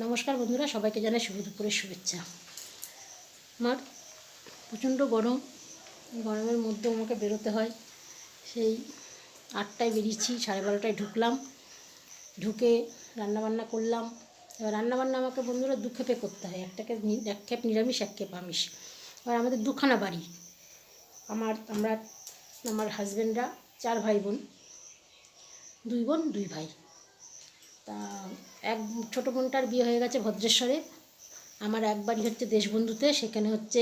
নমস্কার বন্ধুরা, সবাইকে জানাই শুভ দুপুরের শুভেচ্ছা। আমার প্রচণ্ড গরম গরমের মধ্যে আমাকে বেরোতে হয়। সেই আটটায় বেরিয়েছি, সাড়ে বারোটায় ঢুকলাম, ঢুকে রান্নাবান্না করলাম। এবার রান্নাবান্না আমাকে বন্ধুরা দু খেপে করতে হয় একটাকে এক খেপ নিরামিষ, এক খেপ আমিষ। এবার আমাদের দুখানা বাড়ি। আমার, আমরা, আমার হাজব্যান্ডরা চার ভাই বোন। দুই বোন, দুই ভাই। তা এক ছোটো বোনটার বিয়ে হয়ে গেছে ভদ্রেশ্বরে। আমার এক বাড়ি হচ্ছে দেশবন্ধুতে, সেখানে হচ্ছে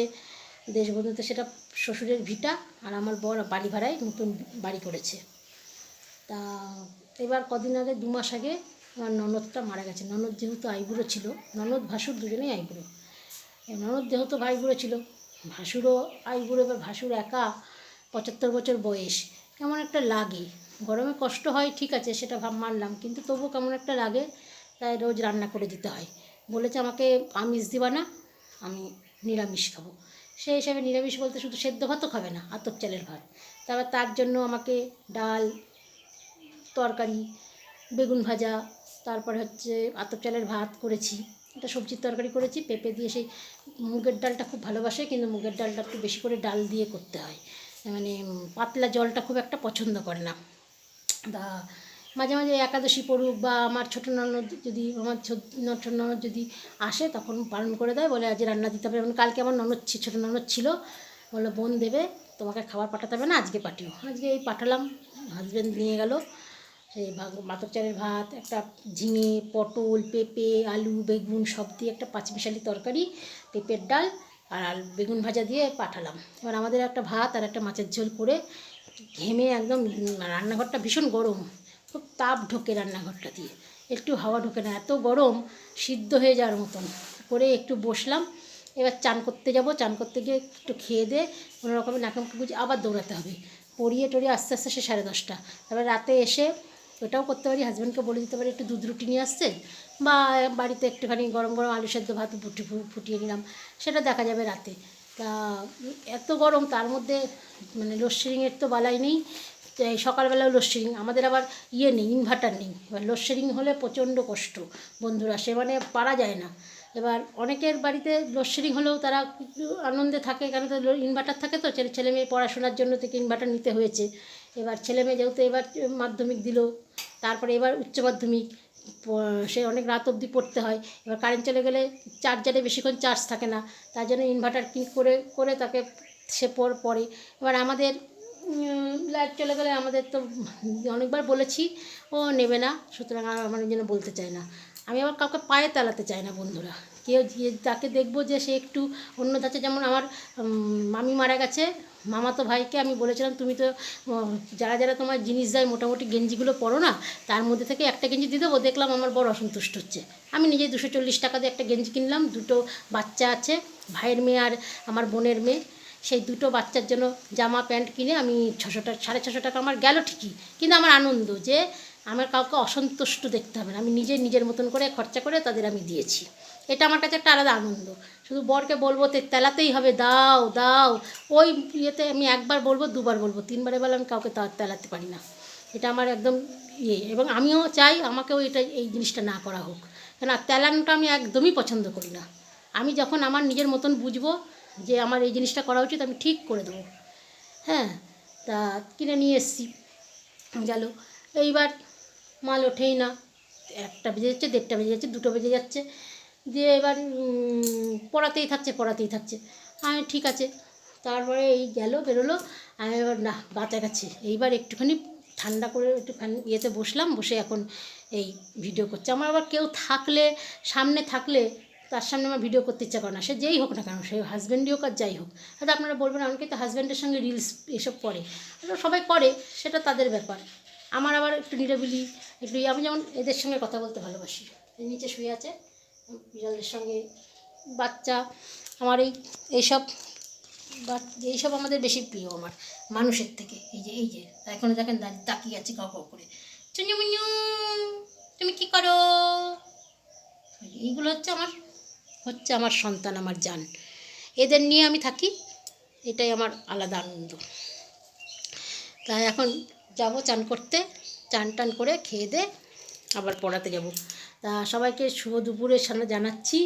দেশবন্ধুতে সেটা শ্বশুরের ভিটা আর আমার বর বাড়ি ভাড়ায় নতুন বাড়ি করেছে। তা এবার কদিন আগে, দু মাস আগে আমার ননদটা মারা গেছে। ননদ যেহেতু আইবুড়ো ছিল, ননদ ভাসুর দুজনেই আইবুড়ো। ননদ যেহেতু ভাইবুড়ো ছিল, ভাসুরও আইবুড়ো, এবার ভাসুর একা পঁচাত্তর বছর বয়স। কেমন একটা লাগে। গরমে কষ্ট হয়, ঠিক আছে, সেটা ভাব মানলাম। কিন্তু তবুও কেমন একটা লাগে, তাই রোজ রান্না করে দিতে হয়। বলেছে আমাকে, আমিষ দিবা না, আমি নিরামিষ খাব। সেই হিসাবে নিরামিষ বলতে শুধু সেদ্ধ ভাতও খাবে না, আতপ চালের ভাত। তারপর তার জন্য আমাকে ডাল, তরকারি, বেগুন ভাজা, তারপরে হচ্ছে আতপ চালের ভাত করেছি। একটা সবজির তরকারি করেছি, পেঁপে দিয়ে সেই মুগের ডালটা খুব ভালোবাসে, কিন্তু মুগের ডালটা একটু বেশি করে ডাল দিয়ে করতে হয়। মানে পাতলা জলটা খুব একটা পছন্দ করে না। তা মাঝে মাঝে একাদশী পড়ুক বা আমার ছোটো ননদ যদি, আমার ছোটো ননদ যদি আসে তখন পালন করে দেয়, বলে আজ রান্না দিতে হবে। কালকে আমার ননদ ছি- ছোটো ননদ ছিল বলল বোন দেবে, তোমাকে খাবার পাঠাতে হবে না, আজকে পাঠিও। আজকে এই পাঠালাম হাজব্যান্ড নিয়ে গেল, সেই ভাগ মাতর ভাত, একটা ঝিঙে, পটল, পেঁপে, আলু, বেগুন সব দিয়ে একটা পাঁচমিশালি তরকারি, পেঁপের ডাল আর বেগুন ভাজা দিয়ে পাঠালাম। এবার আমাদের একটা ভাত আর একটা মাছের ঝোল করে ঘেমে একদম রান্নাঘরটা ভীষণ গরম। খুব তাপ ঢোকে রান্নাঘরটা দিয়ে। একটু হাওয়া ঢোকে না, এত গরম, সিদ্ধ হয়ে যাওয়ার মতন। করে একটু বসলাম, এবার চান করতে যাব, চান করতে গিয়ে একটু খেয়ে দিয়ে কোনো রকমের নাকামুখি গুজি আবার দৌড়াতে হবে। পড়িয়ে টড়িয়ে আস্তে আস্তে সে সাড়ে দশটা। তারপরে রাতে এসে ওটাও করতে পারি হাজব্যান্ডকে বলে দিতে পারি, একটু দুধ রুটি নিয়ে আসছে। বা বাড়িতে একটুখানি গরম গরম আলু সেদ্ধ ভাত ফুটি ফুটিয়ে নিলাম, সেটা দেখা যাবে রাতে। তা, এত গরম, তার মধ্যে মানে লোডশেডিংয়ের তো বালাই নেই। সকালবেলাও লোডশেডিং, আমাদের আবার ইয়ে নেই ইনভার্টার নেই। এবার লোডশেডিং হলে প্রচণ্ড কষ্ট বন্ধুরা, সে মানে পারা যায় না। এবার অনেকের বাড়িতে লোডশেডিং হলেও তারা আনন্দে থাকে কেন তো ইনভার্টার থাকে তো, ছেলে ছেলে মেয়ে পড়াশোনার জন্য থেকে ইনভার্টার নিতে হয়েছে। এবার ছেলে মেয়ে যেহেতু এবার মাধ্যমিক দিল, তারপরে এবার উচ্চ মাধ্যমিক সে অনেক রাত অবধি পড়তে হয়। এবার কারেন্ট চলে গেলে চার্জারে বেশিক্ষণ চার্জ থাকে না। তার জন্য ইনভার্টার কিন করে করে তাকে সে পর পড়ে এবার আমাদের লাইট চলে গেলে আমাদের তো অনেকবার বলেছি, ও নেবে না। সুতরাং আর আমার জন্য বলতে চায় না। আমি আবার কাউকে পায়ে তেলাতে চাই না, বন্ধুরা। কেউ যে তাকে দেখব যে সে একটু অন্য ধাঁচে, যেমন আমার মামি মারা গেছে মামাতো ভাইকে আমি বলেছিলাম, তুমি তো যারা যারা তোমার জিনিস দেয়, মোটামুটি গেঞ্জিগুলো পরো না, তার মধ্যে থেকে একটা গেঞ্জি দিয়ে দেবো, দেখলাম আমার বড় অসন্তুষ্ট হচ্ছে। আমি নিজে দুশো চল্লিশ টাকা দিয়ে একটা গেঞ্জি কিনলাম, দুটো বাচ্চা আছে, ভাইয়ের মেয়ে আর আমার বোনের মেয়ে। সেই দুটো বাচ্চার জন্য জামা, প্যান্ট কিনে আমি ছশো টাকা সাড়ে ছশো টাকা আমার গেল ঠিকই, কিন্তু আমার আনন্দ যে আমার কাউকে অসন্তুষ্ট দেখতে হবে না। আমি নিজে নিজের মতন করে খরচা করে তাদের আমি দিয়েছি। এটা আমার কাছে একটা আলাদা আনন্দ। শুধু বরকে বলব তেলাতেই হবে, দাও দাও। ওই ইয়েতে আমি একবার বলব, দুবার বলব। তিনবারে বলে আমি কাউকে তেলাতে পারি না। এটা আমার একদম ইয়ে। এবং আমিও চাই আমাকেও এটা, এই জিনিসটা না করা হোক। কেন তেলানোটা আমি একদমই পছন্দ করি না। আমি যখন আমার নিজের মতন বুঝব যে আমার এই জিনিসটা করা উচিত, আমি ঠিক করে দেবো। হ্যাঁ তা কিনে নিয়ে এসছি। গেল। এইবার মাল ওঠেই না। একটা বেজে যাচ্ছে, দেড়টা বেজে যাচ্ছে, দুটো বেজে যাচ্ছে। দিয়ে এবার পড়াতেই থাকছে পড়াতেই থাকছে। আমি ঠিক আছে। তারপরে এই গেল, বেরোলো। আমি এবার, না, বাঁচা গেছে। এইবার একটুখানি ঠান্ডা করে একটু ফ্যান ইয়েতে বসলাম, বসে এখন এই ভিডিও করছে। আমার আবার কেউ থাকলে, সামনে থাকলে তার সামনে আমার ভিডিও করতে ইচ্ছা করে না। সে যেই হোক না কেন, সে হাজব্যান্ডই হোক আর যাই হোক। হয়তো আপনারা বলবেন অনেকে তো হাজব্যান্ডের সঙ্গে রিলস এসব করে। সবাই করে, সেটা তাদের ব্যাপার। আমার আবার একটু নিরাবিলি একটু ইয়ে, আমি যেমন এদের সঙ্গে কথা বলতে ভালোবাসি। নিচে শুয়ে আছে বিড়ালদের সঙ্গে বাচ্চা আমার এই এইসব বাচ- এইসব আমাদের বেশি প্রিয় আমার মানুষের থেকে। এই যে এই যে এখন দেখেন তাকিয়ে আছে কাউ কাউ করে। চুনুমুনু তুমি কি করো? এইগুলো হচ্ছে আমার হচ্ছে আমার সন্তান আমার যান এদের নিয়ে আমি থাকি এটাই আমার আলাদা আনন্দ। তাই এখন যাব চান করতে, চান টান করে খেয়ে দে, আবার পড়াতে যাব। তা সবাইকে শুভ দুপুরের সামনে জানাচ্ছি।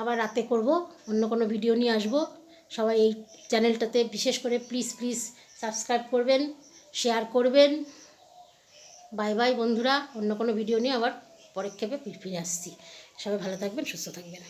আবার রাতে করব, অন্য কোনো ভিডিও নিয়ে আসব। সবাই এই চ্যানেলটাতে বিশেষ করে প্লিজ প্লিজ সাবস্ক্রাইব করবেন শেয়ার করবেন। বাই বাই বন্ধুরা, অন্য কোনো ভিডিও নিয়ে আবার পরের ক্ষেপে ফিরে আসছি। সবাই ভালো থাকবেন, সুস্থ থাকবেন।